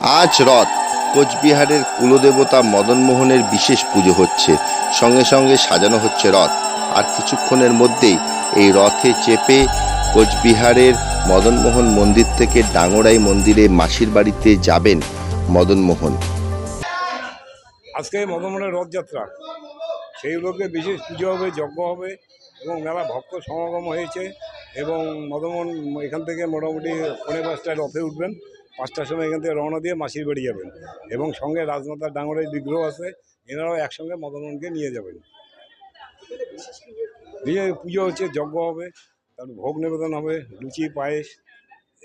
আজ রথ কোচবিহারের কুলদেবতা মদনমোহনের বিশেষ পুজো হচ্ছে। সঙ্গে সঙ্গে সাজানো হচ্ছে রথ। আর কিছুক্ষণের মধ্যেই এই রথে চেপে কোচবিহারের মদনমোহন মন্দির থেকে ডাঙরাই মন্দিরে মাসির বাড়িতে যাবেন মদনমোহন। আজকে মদনমোহনের রথযাত্রা। সেই লোকে বিশেষ পুজো হবে, যজ্ঞ হবে এবং মেলা ভক্ত সমাগম হয়েছে এবং মদনমোহন এখান থেকে মোটামুটি পনেরো পাঁচটায় রথে উঠবেন। পাঁচটার সময় এখান থেকে রওনা দিয়ে মাসির বাড়ি যাবেন। এবং সঙ্গে রাজমাতার ডাঙরের বিগ্রহ আছে, এনারাও একসঙ্গে মদমনকে নিয়ে যাবেন। দিয়ে পুজো হচ্ছে, যজ্ঞ হবে তারপর ভোগ নিবেদন হবে, লুচি, পায়েস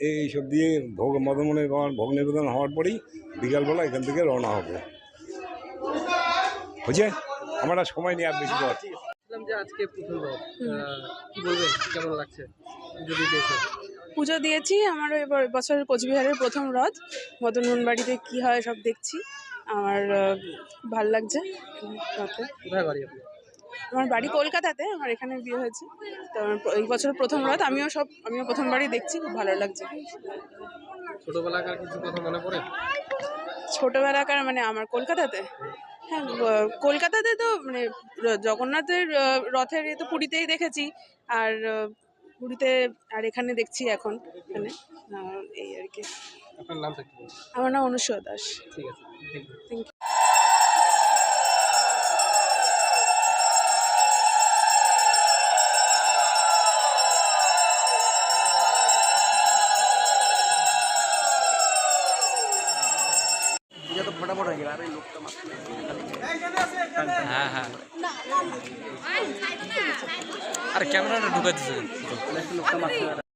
এইসব দিয়ে ভোগ মদমনের ভোগ নিবেদন হওয়ার পরেই বিকালবেলা এখান থেকে রওনা হবে। বুঝছে আমার সময় নেই আর বেশি পর যে আজকে বলবেন? কেমন লাগছে? যদি পুজো দিয়েছি আমার এবার বছর কোচবিহারের প্রথম রথ। মদনমোহন বাড়িতে কি হয় সব দেখছি। আমার ভালো লাগছে আমার বাড়ি কলকাতাতে আমার এখানে বিয়ে হয়েছে। তো আমার এই বছর প্রথম রথ আমিও সব আমিও প্রথমবারই দেখছি খুব ভালো লাগছে। ছোটবেলাকার কিছু কথা মনে পড়ে? ছোটোবেলাকার মানে আমার কলকাতাতে? হ্যাঁ কলকাতাতে তো মানে জগন্নাথের রথের এ তো পুরীতেই দেখেছি। আর পুরীতে আর এখানে দেখছি এখন এখানে। এই আর কি। আপনার নামটা কি আমার নাম অনুষ্কা দাস। ঠিক আছে থ্যাংক ইউ হয়ে হ্যাঁ। হ্যাঁ আরে ক্যামেরাটা ঢুকাই দিচ্ছে লোকটা মাত্র